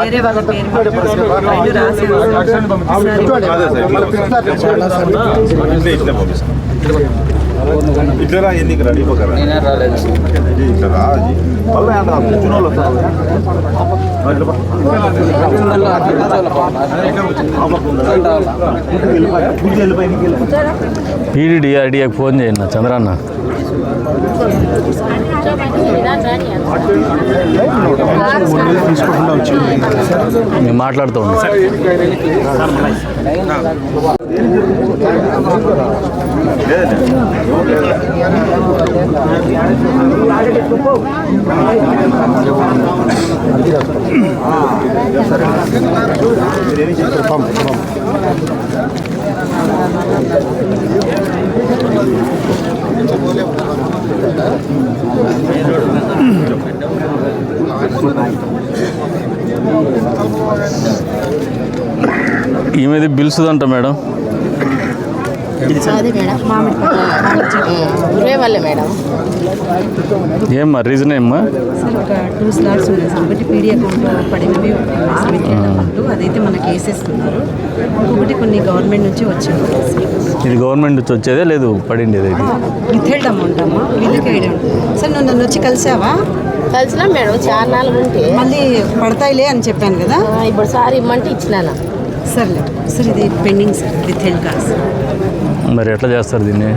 వేరే వాళ్ళ పేరు పైన రాశారు ఇట్లా రా ఎందుకు రెడీ పోకరా నేనే రాలేదు ఇట్లా రా మళ్ళీ అంత కూర్చుని వాళ్ళు ఫోన్ చేయండి నా చంద్రన్న మేము మాట్లాడుతూ ఉన్నాం ఈమెది బిల్సుదంట మేడం. అది మేడం మామిడి గురే వాళ్ళే మేడం. ఏమ్మా రీజన్ ఏమ్మా సార్ ఒక టూ స్లాట్స్ ఉన్నాయి సార్. ఒకటి పీడీ అకౌంట్లో పడినవి అమౌంట్ అదైతే మనకి వేసేస్తున్నారు ఇంకొకటి కొన్ని గవర్నమెంట్ నుంచి వచ్చాయి. ఇది గవర్నమెంట్ నుంచి వచ్చేదే లేదు పడిండేది ఇది విత్హెల్డ్ అమౌంట్ అమ్మా. వీళ్ళకి సార్ నువ్వు నన్ను వచ్చి కలిసావా? కలిసినా మేడం చాలా నాలుగు ఉంటే. మళ్ళీ పడతాయిలే అని చెప్పాను కదా. ఆ, ఇప్పుడు సార్ ఇమ్మంటే ఇచ్చినాను. సర్లే. సార్ ఇది పెండింగ్ సార్ విత్హెల్డ్ కాదు సార్. మరి ఎట్లా చేస్తారు దీన్ని?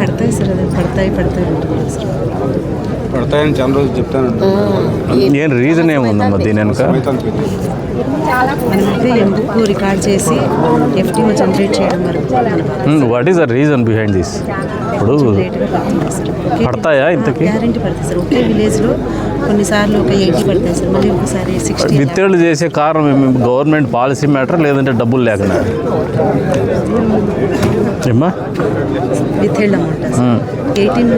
పడతాయి సార్ అది పడతాయి పడతాయి ఉంటుంది సార్. పడతాయని చాలా రోజులు చెప్తాను. ఏం రీజన్ ఏముందమ్మా దీని వెనుక? మనమైతే ఎందుకు రికార్డ్ చేసి ఎఫ్టీఓ జనరేట్ చేయడం వరకు? What is the reason behind this ఇప్పుడు పడతాయా ఇంతకీ? గ్యారంటీ పడుతుంది సార్. ఒకే విలేజ్లో కొన్నిసార్లు ఒక ఎయిటీ పడతాయి సార్. మళ్ళీ ఒకసారి సిక్స్టీ విత్తేళ్ళు చేసే కారణం గవర్నమెంట్ పాలసీ మ్యాటర్ లేదంటే డబ్బులు లేకనా ఏమ్మా withheld amount eighteen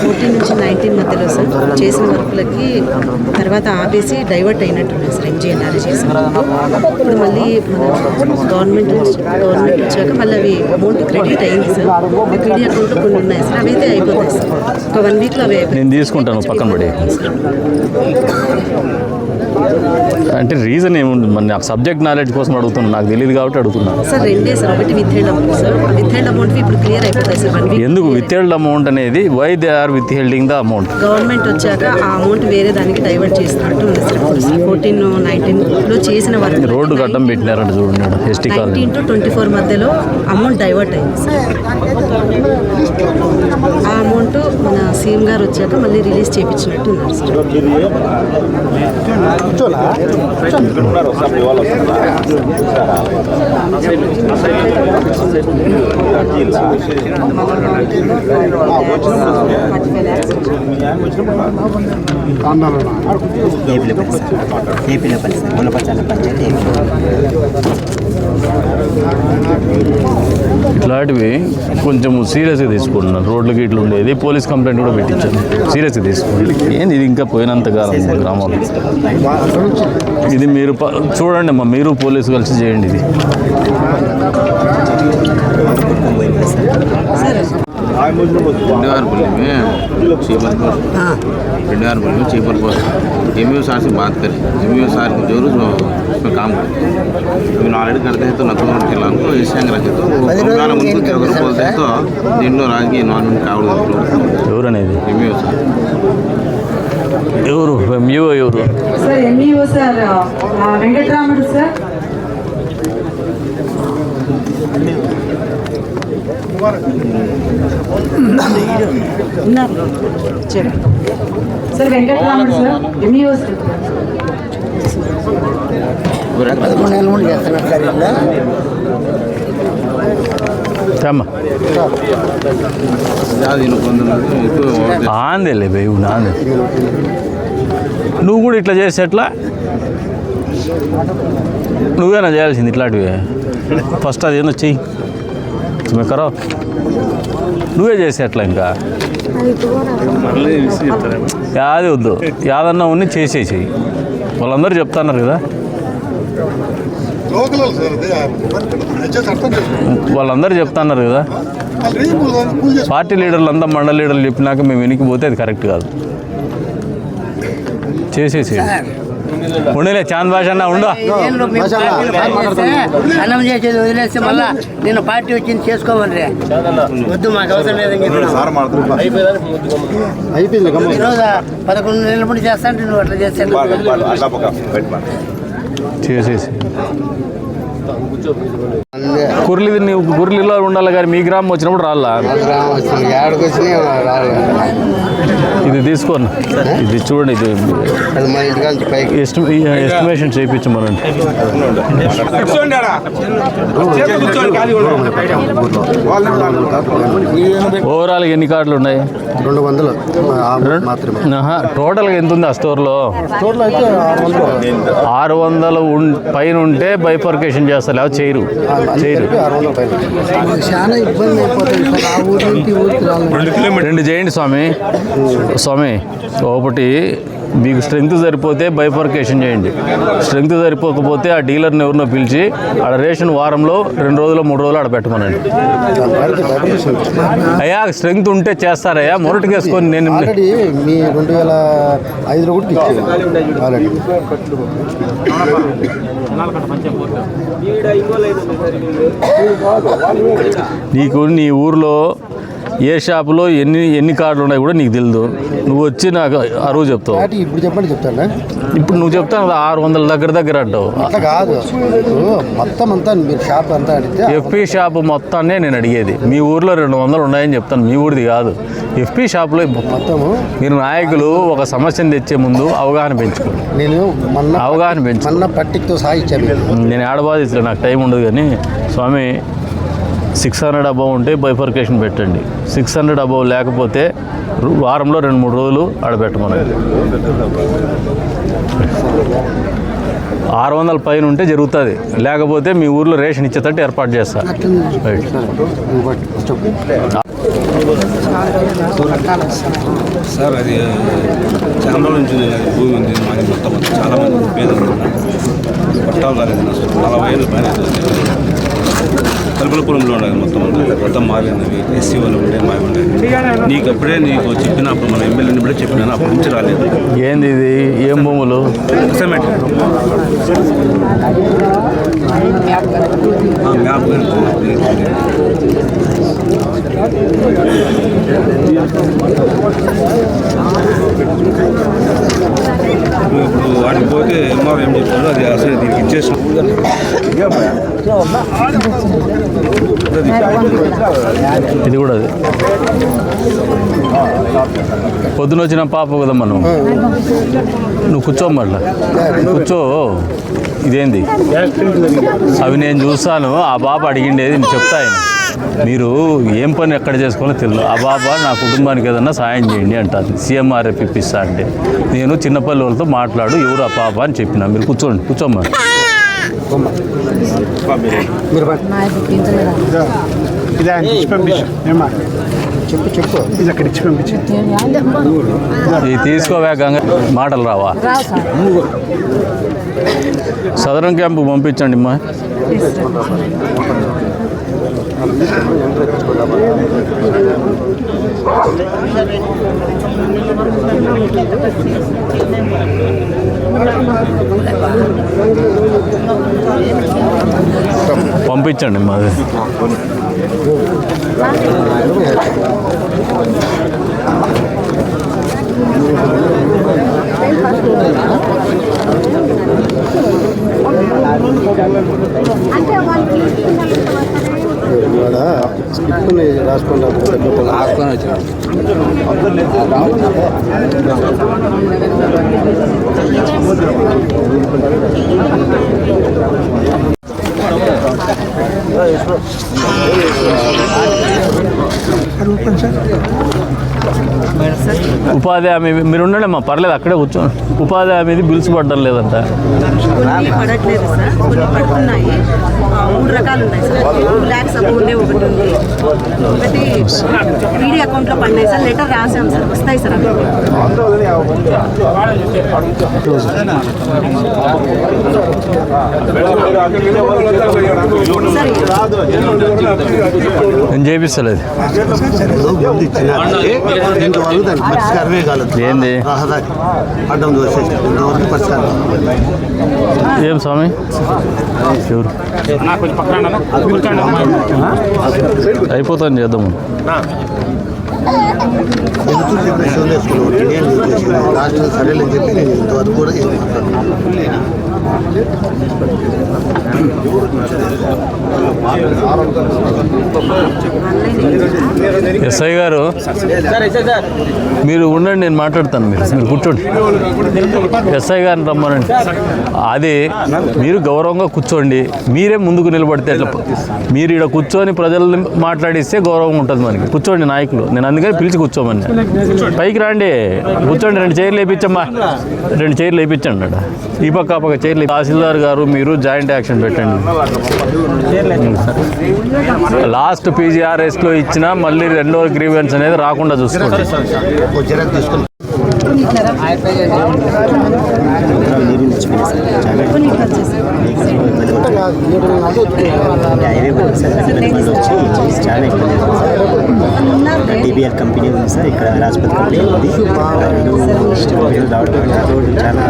fourteen నుంచి నైన్టీన్ మధ్యలో సార్. చేసిన వర్క్లకి తర్వాత ఆపేసి డైవర్ట్ అయినట్టున్నాయి సార్ ఎంజీఎన్ఆర్ చేసిన. ఇప్పుడు మళ్ళీ గవర్నమెంట్ గవర్నమెంట్ వచ్చాక మళ్ళీ అవి అమౌంట్ క్రెడిట్ అయింది సార్. పీడీ అకౌంట్లో కొన్ని ఉన్నాయి సార్ అవి అయితే అయిపోతాయి సార్. ఒక వన్ వీక్లో అవి నేను తీసుకుంటాను పక్కన పడి అంటే రీజన్ ఏముంది? మరి నాకు సబ్జెక్ట్ నాలెడ్జ్ కోసం అడుగుతున్నాను. నాకు తెలియదు కాబట్టి అడుగుతున్నాను సార్ రెండే సార్ ఒకటి withheld amount sir. Withheld amount ఇప్పుడు క్లియర్ అయిపోతాయి సార్ ఎందుకు? విత్హెల్డ్ అమౌంట్ అనేది why they are withholding the amount government వచ్చాక ఆ అమౌంట్ వేరే దానికి డైవర్ట్ చేస్తున్నట్టు ఉంది సార్ ఫోర్టీన్ నైన్టీన్లో చేసిన వర్క్ రోడ్డు గడ్డం పెట్టినారంట చూడండి ST colony nineteen to twenty four మధ్యలో అమౌంట్ డైవర్ట్ అయింది సార్. ఆ అమౌంట్ మన సీఎం గారు వచ్చాక మళ్ళీ రిలీజ్ చేయించినట్టు ఉన్నారు సార్. ఇక్కడ ఉన్నారు ఒకసారి మీ వాళ్ళు వస్తారా? అర్జీలా? ఆ, వచ్చినప్పుడు వస్తాయా? మీ ఆయన వచ్చినప్పుడు రా. ఏపీలో పరిస్థితి మునపచాల పంచాయతీ ఇట్లాంటివి కొంచెం సీరియస్గా తీసుకుంటున్నారు. రోడ్లకి ఇట్లా ఉండేది పోలీస్ కంప్లైంట్ కూడా పెట్టించాను సీరియస్గా తీసుకోండి ఏంది ఇది ఇంకా పోయినంత కాలం గ్రామంలో? ఇది మీరు ప- చూడండి అమ్మా మీరు పోలీసు కలిసి చేయండి ఇది. ఆయన వచ్చినప్పుడు వస్తుంది. पिंडवारपल्ली में चीपरपुर पिंडवारपल्ली में चीपरपुर एम सार से बात करें एम सार को जरूर जो उसमें काम करें अभी ऑलरेडी करते हैं तो नतुल के लाल को ऐसे अंग रखे तो वो प्रोग्राम उनको क्या अगर बोलते हैं तो దీంట్లో రాజకీయ ఇన్వాల్వ్మెంట్ కావడం ఎవరనేది ఎంఈఓ సార్ ఎవరు ఎంఈఓ ఎవరు సార్ ఎంఈఓ సార్ ఆ, Venkatramudu sir sir Venkatramudu sir MEO sir పదకొండు నెలల చేస్తున్నారు సార్ ఇలా ఆందేలే బేవు ఆందే నువ్వు కూడా ఇట్లా చేస్తే ఎట్లా? నువ్వేనా చేయాల్సింది ఇట్లాంటివి? ఫస్ట్ అది ఏందో చెయ్యి. కరో నువ్వే చేసే ఎట్లా ఇంకా యాది వద్దు. యాదన్నా ఉన్ని చేసేసేయి. వాళ్ళందరూ చెప్తున్నారు కదా. వాళ్ళందరూ చెప్తున్నారు కదా. పార్టీ లీడర్లు అంతా మండల లీడర్లు చెప్పినాక మేము వెనక్కి పోతే అది కరెక్ట్ కాదు. చేసేసి ఉండలే చాంద్ భాష అన్న ఉండు. అన్నం చేసేది వదిలేస్తే మళ్ళా నేను పార్టీ వచ్చింది చేసుకోవాలి వద్దు మాకు అవసరం లేదని చెప్పిన ఈరోజు పదకొండు నెలల ముందు చేస్తా అంటే నువ్వు అట్లా చేస్తే పాడు, పాడు, అట్లా పక్క, బయట పాడు. చేసేసి. కుర్లి నీవు కుర్లిలో ఉండాలి కానీ మీ గ్రామం వచ్చినప్పుడు రాలా? ఇది తీసుకోండి. ఇది చూడండి ఇది ఎస్టిమేషన్ చేయించమనండి ఓవరాల్ ఎన్ని కార్డులు ఉన్నాయి? రెండు వందలు. టోటల్గా ఎంత ఉంది ఆ స్టోర్లో? ఆరు వందలు. పైన ఉంటే బైఫర్కేషన్ చేస్తారు చేయరు. చేయరు. రెండు చేయండి స్వామి. స్వామి ఒకటి మీకు స్ట్రెంగ్త్ సరిపోతే బైఫర్కేషన్ చేయండి. స్ట్రెంగ్త్ సరిపోకపోతే ఆ డీలర్ని ఎవరినో పిలిచి ఆడ రేషన్ వారంలో రెండు రోజులు మూడు రోజులు ఆడ పెట్టమనండి. అయ్యా స్ట్రెంగ్త్ ఉంటే చేస్తారయ్యా. మొరటికి వేసుకొని నేను ఆల్రెడీ మీ రెండు వేల ఐదులో కూడా ఇచ్చారు. ఆల్రెడీ. నీకు నీ ఊర్లో ఏ షాపులో ఎన్ని ఎన్ని కార్డులు ఉన్నాయి కూడా నీకు తెలియదు నువ్వు వచ్చి నాకు అరువు చెప్తావు. కాబట్టి ఇప్పుడు చెప్పండి చెప్తాను? ఇప్పుడు నువ్వు చెప్తాను ఆరు వందల దగ్గర దగ్గర అంటావు. అట్లా కాదు. మొత్తం అంతా మీరు షాప్ అంతా అడిగితే ఎఫ్పి షాప్ మొత్తాన్నే నేను అడిగేది. మీ ఊర్లో రెండు వందలు ఉన్నాయని చెప్తాను. మీ ఊరిది కాదు. ఎఫ్పి షాప్లో మొత్తము మీరు నాయకులు ఒక సమస్యను తెచ్చే ముందు అవగాహన పెంచుకోండి నేను అవగాహన పెంచు మొన్న పట్టికతో మీకు. నేను ఆడబాధితులు నాకు టైం ఉండదు కానీ స్వామి సిక్స్ హండ్రెడ్ అబవ్ ఉంటే బైఫర్కేషన్ పెట్టండి. సిక్స్ హండ్రెడ్ అబవ్ లేకపోతే వారంలో రెండు మూడు రోజులు ఆడబెట్టమనండి. ఆరు వందల పైన ఉంటే జరుగుతుంది. లేకపోతే మీ ఊర్లో రేషన్ ఇచ్చేటట్టు ఏర్పాటు చేస్తా. సార్ అది చాలా నుంచి భూమి ఉంది. మాది మొత్తం చాలా మంది పేదలు పట్టాలు రాలేదు. నలభై ఏళ్ళు పైన కలుపులపురంలో ఉండేది మొత్తం మొత్తం మారినవి ఎస్సీ వాళ్ళు ఉండే మావి ఉండేది నీకు అప్పుడే నీకు చెప్పినప్పుడు మన ఎమ్మెల్యేని కూడా చెప్పినాను అప్పటి నుంచి రాలేదు. ఏంది ఇది? ఏం భూములు? Cement map. ఇప్పుడు వాడికి పోతే ఎంఆర్ ఏం చెప్తాడు అది అసలు దీనికి ఇచ్చేసిన ఇది కూడా అది. పొద్దున వచ్చిన పాప కదా మనం. నువ్వు కూర్చోమట్లా కూర్చో. ఇదేంది? అవి నేను చూస్తాను. ఆ బాబు అడిగిండేది నేను చెప్తా ఆయన. మీరు ఏం పని ఎక్కడ చేసుకోవాలో తెలియదు. ఆ బాబా నా కుటుంబానికి ఏదన్నా సాయం చేయండి అంటారు. సీఎంఆర్ఎఫ్ ఇప్పిస్తా అంటే నేను చిన్నపల్లి వాళ్ళతో మాట్లాడు ఎవరు ఆ పాప అని చెప్పిన. మీరు కూర్చోండి కూర్చోమ్మా. మీరు పట్టు. చెప్పు చెప్పు ఇది అక్కడ ఇచ్చి ఇది తీసుకోవా గంగ. మాటలు రావా? సదరం క్యాంపు పంపించండి అమ్మా. పంపించండి మాది. ఇక్కడ స్లిప్ రాసుకుంటా రాసుకొని ఉపాధి హామీ మీరు ఉండండి అమ్మా పర్లేదు అక్కడే కూర్చోండి ఉపాధి హామీది బిల్స్ పడడం లేదంట. పడట్లేదు సార్ పడుతున్నాయి. మూడు రకాలు ఉన్నాయి సార్ టూ ల్యాక్స్ అబౌవ్ ఉండే ఒకటి ఉంది. ఒకటి ఈడీ అకౌంట్లో పడినాయి సార్. లెటర్ రాసాం సార్. వస్తాయి సార్ నేను చేపిస్తలేదు. ముందు ఇచ్చినారంటే ఇంతవరకు దానికి పరిష్కారమే కాలేదు ఏంది? రహదారి అడ్డం దోసేసి ఇంతవరకు పరిష్కారం కాలేదు. ఏం స్వామి? ఎవరు? అయిపోతాను చేద్దాము. ఎందుకు సరేలేని చెప్పి నేను ఇంతవరకు కూడా ఏం. ఎస్ఐ గారు మీరు ఉండండి నేను మాట్లాడతాను మీరు. మీరు కూర్చోండి. ఎస్ఐ గారిని రమ్మనండి. అది మీరు గౌరవంగా కూర్చోండి. మీరే ముందుకు నిలబడితే ఎట్లా మీరు ఇక్కడ కూర్చొని ప్రజల్ని మాట్లాడిస్తే గౌరవం ఉంటుంది మనకి. కూర్చోండి నాయకులు. నేను అందుకని పిలిచి కూర్చోమని పైకి రండి. కూర్చోండి రెండు చైర్లు వేయించమ్మా రెండు చైర్లు వేయించండి ఈ పక్క ఆ పక్క చైర్లు తహసీల్దార్ గారు మీరు జాయింట్ యాక్షన్ పెట్టండి. లాస్ట్ పీజీఆర్ఎస్లో ఇచ్చిన మళ్ళీ రెండో గ్రీవెన్స్ అనేది రాకుండా చూసుకోండి. ఓ జిరాక్స్ తీసుకుని టీబీఆర్ కంపెనీ ఉంది సార్ ఇక్కడ రాజపతి కంపెనీ ఉంది ఆ రెండు కంపెనీలు రావడం రోడ్డు చాలా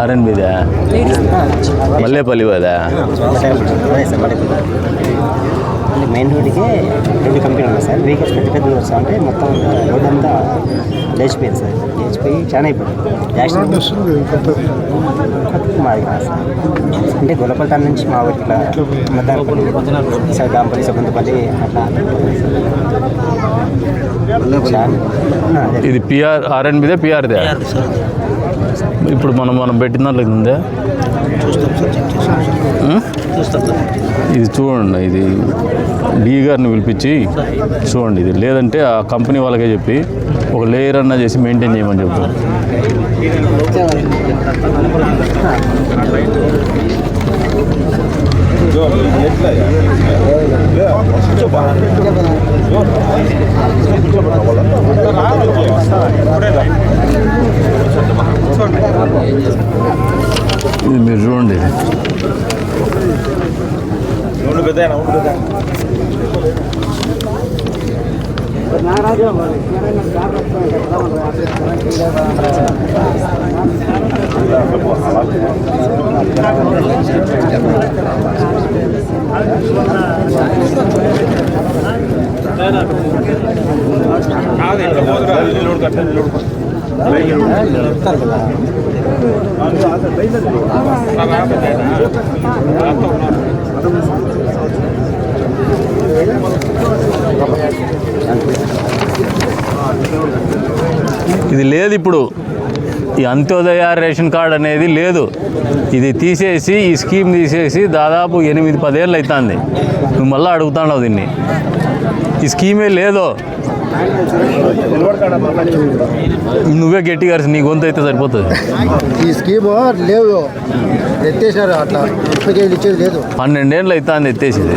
ఆర్ఎన్బిదా మల్లేపల్లి కదా మెయిన్ రోడ్డుకే రెండు కంపెనీలు ఉన్నాయి సార్. వెహికల్స్ పెద్ద పెద్ద వస్తా అంటే మొత్తం రోడ్ అంతా లేచిపోయింది సార్. లేచిపోయి చాలా అయిపోయింది. యాక్సిడెంట్ మాది కాదు సార్. అంటే గొల్లపల్లి నుంచి మా ఊరికి ఇట్లా మధ్యాహ్నం సార్ దాంపల్లి అట్లా ఇది పిఆర్ ఆర్ఎన్బిదే పిఆర్దే ఇప్పుడు మనం మనం పెట్టిన దాంట్లో ఉందా? ఉం? ఇది చూడండి ఇది డి గారిని పిలిపించి చూడండి ఇది. లేదంటే ఆ కంపెనీ వాళ్ళకే చెప్పి ఒక లేయర్ అన్న చేసి మెయింటైన్ చేయమని చెప్తాను ఇది మీరు చూడండి. ఉండు పెద్ద ఉండు పెద్ద ఇది లేదు ఇప్పుడు. ఈ అంత్యోదయ రేషన్ కార్డ్ అనేది లేదు. ఇది తీసేసి ఈ స్కీమ్ తీసేసి దాదాపు ఎనిమిది పదేళ్ళు అవుతుంది నువ్వు మళ్ళీ అడుగుతున్నావు దీన్ని. ఈ స్కీమే లేదో. నువ్వే గట్టిగా నీ గొంతు అయితే సరిపోతుంది. ఈ స్కీమ్ లేవు. ఎత్తేసారు అట్లా. ఇప్పటికే ఇచ్చేది లేదు. పన్నెండేళ్ళు అవుతుంది ఎత్తేసేది.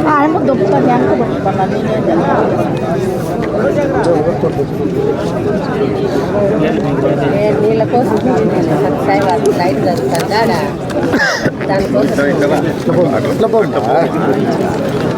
మూడు నాలుగు మన ఆఫీస్కి వచ్చి ఇంటికి వచ్చినా సార్ ఏం నాయకమ్మా నాయకమ్మ నీళ్ళ కోసం సాయి వాళ్ళు లైట్ జరుగుతారు కాడ దానికోసం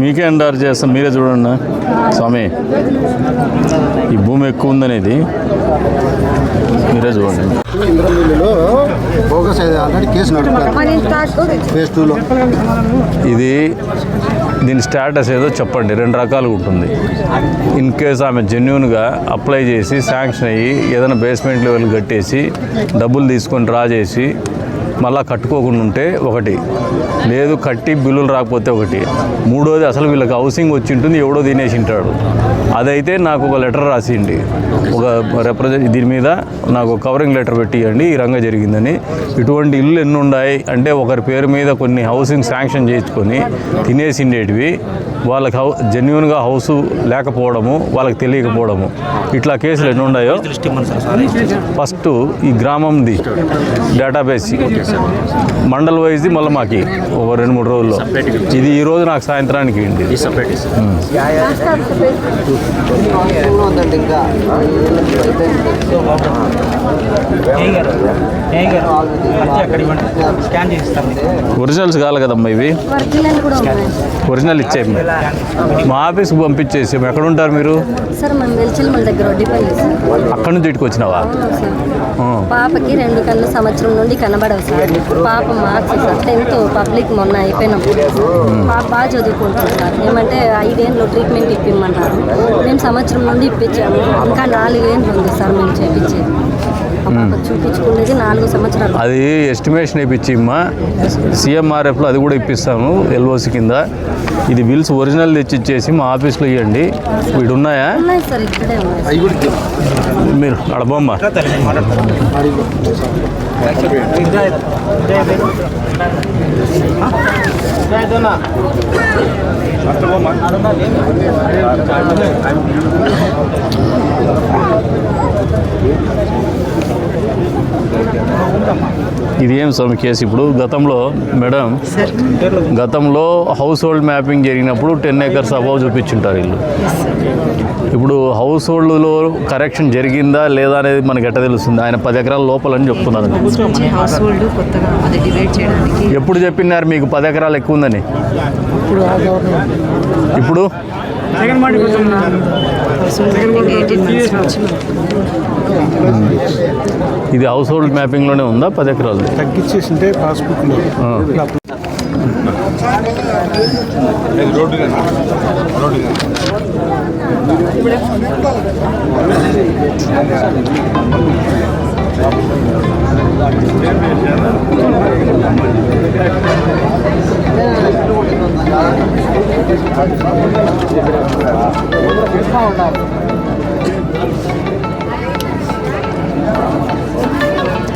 మీకే ఎండార్ చేస్తాం మీరే చూడండి స్వామి ఈ భూమి ఎక్కువ ఉందనేది మీరే చూడండి. ఇది దీని స్టేటస్ ఏదో చెప్పండి రెండు రకాలుగా ఉంటుంది. ఇన్ కేస్ ఆమె జెన్యున్గా అప్లై చేసి శాంక్షన్ అయ్యి ఏదైనా బేస్మెంట్ లెవెల్ కట్టేసి డబ్బులు తీసుకొని డ్రా చేసి మళ్ళా కట్టుకోకుండా ఉంటే ఒకటి. లేదు కట్టి బిల్లులు రాకపోతే ఒకటి. మూడోది అసలు వీళ్ళకి హౌసింగ్ వచ్చి ఉంటుంది ఎవడో తినేసి ఉంటాడు. అదైతే నాకు ఒక లెటర్ రాసిండి ఒక రిప్రజెంట్ దీని మీద నాకు కవరింగ్ లెటర్ పెట్టియండి ఈ రంగా జరిగిందని. ఇటువంటి ఇల్లు ఎన్ని ఉన్నాయి అంటే ఒకరి పేరు మీద కొన్ని హౌసింగ్ శాంక్షన్ చేయించుకొని తినేసిండేటివి వాళ్ళకి హౌ జెన్యున్గా హౌస్ లేకపోవడము వాళ్ళకి తెలియకపోవడము. ఇట్లా కేసులు ఎన్ని ఉన్నాయో? ఫస్ట్ ఈ గ్రామంది డేటాబేస్ మండల్ వైజ్ది మళ్ళీ మాకి ఒక రెండు మూడు రోజుల్లో. ఇది ఈరోజు నాకు సాయంత్రానికి ఇండి ఒరిజినల్స్ కావాలి కదమ్మా ఇవి? ఒరిజినల్ ఇచ్చేయండి మా ఆఫీస్కి పంపించేసి ఎక్కడ ఉంటారు మీరు? అక్కడి నుంచి ఇటుకు వచ్చినావా. పాపకి రెండు కళ్ళు సంవత్సరం నుండి కనబడవు సార్. పాప మార్క్స్ సార్. టెన్త్ పబ్లిక్ మొన్న అయిపోయినప్పుడు పాప బాగా చదువుకుంటుంది సార్. ఏమంటే ఐదేళ్ళు ట్రీట్మెంట్ ఇప్పిమ్మన్నారు మేము సంవత్సరం నుండి ఇప్పించాము. ఇంకా నాలుగేళ్ళు ఉంది సార్ మేము పాప చూపించుకునేది నాలుగు సంవత్సరాలు. అది ఎస్టిమేషన్ ఇప్పించి అమ్మా. సీఎంఆర్ఎఫ్లో అది కూడా ఇప్పిస్తాము ఎల్ఓసి కింద. ఇది బిల్స్ ఒరిజినల్ తెచ్చి ఇచ్చేసి మా ఆఫీస్లో ఇవ్వండి వీడు ఉన్నాయా మీరు అడబమ్మ ఇది ఏం స్వామి కేసు? ఇప్పుడు గతంలో మేడం గతంలో హౌస్ హోల్డ్ మ్యాపింగ్ జరిగినప్పుడు టెన్ ఏకర్స్ అబౌవ్ చూపించుంటారు ఇల్లు. ఇప్పుడు హౌస్ హోల్డ్లో కరెక్షన్ జరిగిందా లేదా అనేది మనకి ఎట్ట తెలుస్తుంది? ఆయన పది ఎకరాల లోపలని చెప్తున్నారు. మంచి హౌస్ హోల్డ్ కొత్తగా అది డివైడ్ చేయడానికి. ఎప్పుడు చెప్పినారు మీకు పది ఎకరాలు ఎక్కువ ఉందని? ఇప్పుడు ఇది హౌస్ హోల్డ్ మ్యాపింగ్లోనే ఉందా? పది ఎకరాలు తగ్గించేసింటే పాస్బుక్లో. ఇది రోడ్డు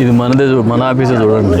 ఇది మనదే చూ- మన ఆఫీసే చూడండి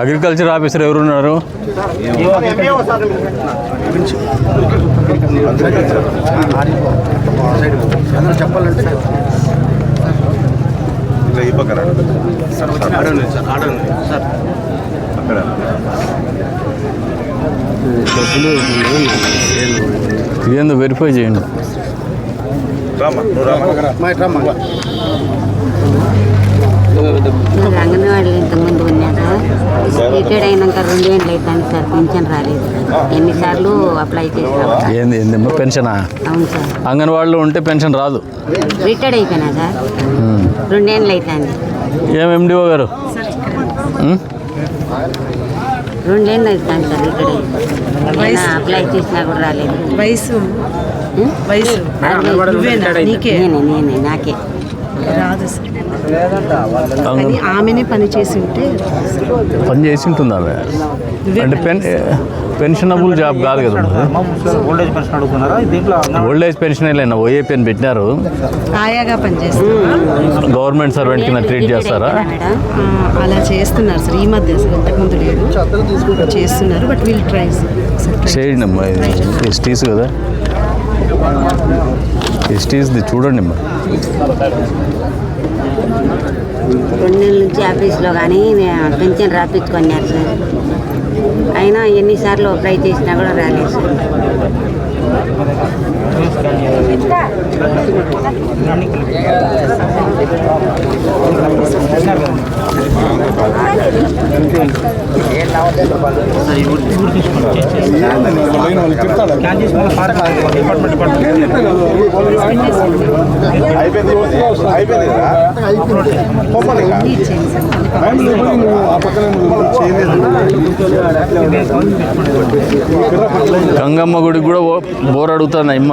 అగ్రికల్చర్ ఆఫీసర్ ఎవరున్నారు? అందరూ చెప్పాలంటే ఇట్లా ఈ పక్కన ఆర్డర్ ఉంది సార్ ఆర్డర్ ఉంది సార్. అక్కడ. ఇదేందో వెరిఫై చేయండి. రామా రామా మా ఇట్రా మా అంగన్వాడీలో ఇంతకుముందు ఉన్నారు. రిటైర్డ్ అయినాక రెండు ఏళ్ళు అవుతాను సార్ పింఛన్ రాలేదు. ఎన్నిసార్లు అప్లై చేసాము ఏంది ఏంది పెన్షనా? అవును సార్. అంగన్వాడీలో ఉంటే పెన్షన్ రాదు. రిటైర్డ్ అయిపోయినా సార్? రెండేళ్ళు అవుతుంది. ఏం ఎండిఓ గారు? రెండేళ్ళు అవుతాను సార్ రిటైర్డ్ అప్లై చేసినా కూడా రాలేదు. వయసు. వయసు. నేనే నేనే నాకే. రాదు కానీ ఆమెనే పని చేసి ఉంటే పని చేసి ఉంటుంది ఆమె. అంటే పెన్ పెన్షనబుల్ జాబ్ కాదు కదా ఓల్డ్ ఏజ్ పెన్షన్ అడుగుతున్నారా? దీంట్లో ఓల్డ్ ఏజ్ పెన్షన్ లేనా ఓఏ పెన్ పెట్టినారు. ఆయాగా పనిచేస్తారు గవర్నమెంట్ సర్వెంట్ కింద ట్రీట్ చేస్తారా? అలా చేస్తున్నారు సార్. ఈ మధ్య ఇంతకుముందు లేదు. చేస్తున్నారు బట్ వీల్ ట్రై చేయండి అమ్మా. ఎస్టీస్ కదా. ఎస్టీస్ది చూడండి అమ్మా. రెండు నెలల నుంచి ఆఫీస్లో కానీ పెన్షన్ రాపించుకున్నారు సార్. అయినా ఎన్నిసార్లు అప్లై చేసినా కూడా రాలేదు సార్. అయిపోయింది అయిపోయింది గంగమ్మ గుడికి కూడా బోర్ అడుగుతుంది అమ్మ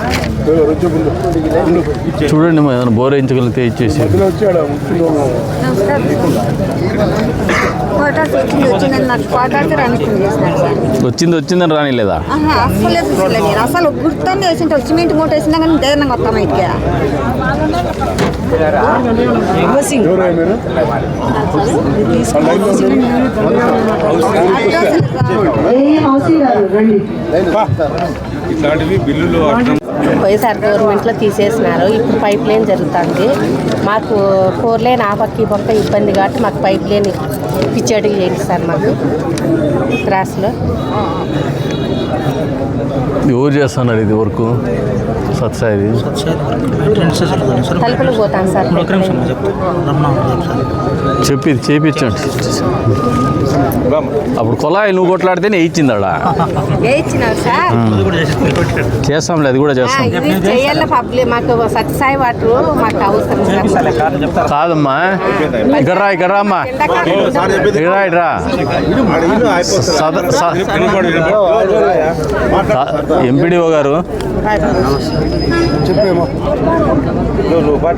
చూడండి అమ్మా ఏదైనా బోర్ వేయించగలిగితే ఇచ్చేసి వచ్చింది వచ్చిందని చూసలే నేను అసలు గుర్తొని వేసింటే సిమెంట్ మూట వేసినా కానీ ధైర్యంగా వస్తాం ఇటుకే. ఇట్లాంటివి బిల్లులు వైఎస్ఆర్ గవర్నమెంట్లో తీసేసినారు. ఇప్పుడు పైప్ లైన్ జరుగుతుంది. మాకు ఫోర్ లైన్ ఆ పక్క ఈ పక్క ఇబ్బంది కాబట్టి మాకు పైప్ లైన్ పిచ్చాడు చేయండి సార్ మాకు. క్రాస్లో ఎవరు చేస్తున్నారు ఇది వర్క్ సత్సాయిది తలుపులు పోతాను సార్ చెప్పి చేపించండి అప్పుడు కొలాయి నువ్వు కొట్లాడితేనే ఇచ్చినారు సార్ చేస్తాంలే అది కూడా చేస్తాం ఇది చేయాల పబ్లిక్ మాకు సత్సాయి వాటర్ మాకు అవసరం సార్ కాదమ్మా ఇక్కడ రా ఇక్కడ రా అమ్మా సార్ చెప్పింది ఇక్కడ రా ఎంపీడీఓ గారు. నువ్వు బా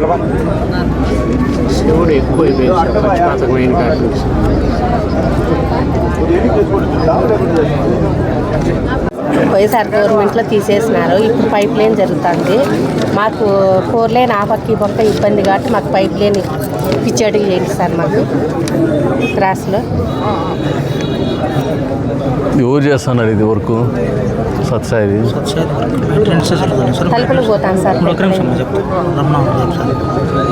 వైఎస్ఆర్ గవర్నమెంట్లో తీసేసినారు. ఇప్పుడు పైప్ లైన్ జరుగుతుంది. మాకు ఫోర్ లైన్ ఆ పక్క ఈ పక్క ఇబ్బంది కాబట్టి మాకు పైప్ లైన్ పిచ్చేటికి చేయండి సార్ మాకు. క్రాస్లో ఎవరు చేస్తున్నారు ఇది వర్క్ సార్.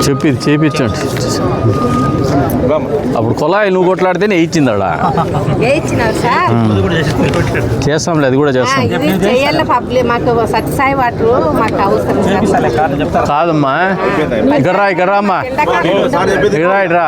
చెప్పి చేపించండి. అప్పుడు కొలాయి నువ్వు కొట్లాడితేనే ఇచ్చినారు సార్. చేస్తాంలే అది కూడా చేస్తాం ఇది చేయాల పబ్లిక్ మాకు సత్సాయి వాటర్ మాకు అవసరం సార్. కాదమ్మా. ఇక్కడ రా ఇక్కడ రా అమ్మా సార్ చెప్పింది ఇక్కడ రా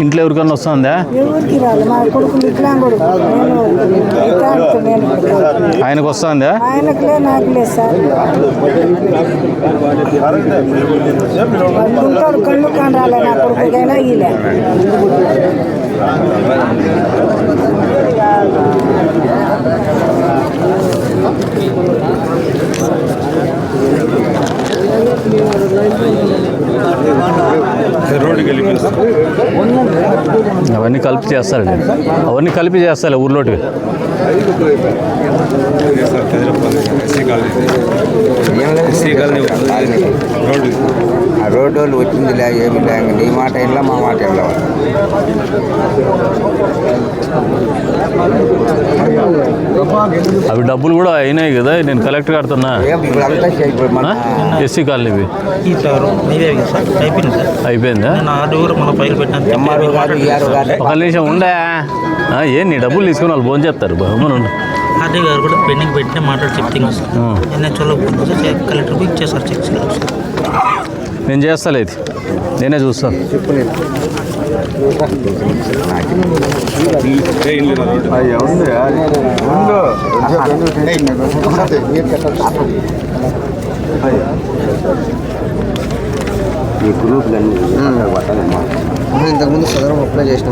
ఇంట్లో ఎవరికన్నా వస్తుందా? ఆయనకు వస్తుందా? కళ్ళు కాని రాలే నా కొడుకుకైనా ఈలే. రోడ్డుకి వెళ్ళి అవన్నీ కలిపి చేస్తారండి అవన్నీ కలిపి చేస్తారు ఊర్లోటివి SC colony road Kadirappa SC colony వచ్చింది లే ఏమి లే నీ మాట వెళ్ళా మా మాట వెళ్ళా అవి డబ్బులు కూడా అయినాయి కదా నేను కలెక్టర్ కడుతున్నా ఎస్సీ కాలనీవి. సార్ అయిపోయింది ఒక నిమిషం ఉండే. ఆ, ఏం నీ డబ్బులు తీసుకుని వాళ్ళు ఫోన్ చేస్తారు బహుమను ఆర్డీ గారు కూడా పెండింగ్ పెట్టిన మాట్లాడి సార్. ఎన్హెచ్ఓలో సార్ కలెక్టర్కి ఇచ్చేసారు నేను చేస్తాలే ఇది. నేనే చూస్తాను ఈ గ్రూపులన్నీ ఇంతకుముందు సదరం అప్లై చేసిన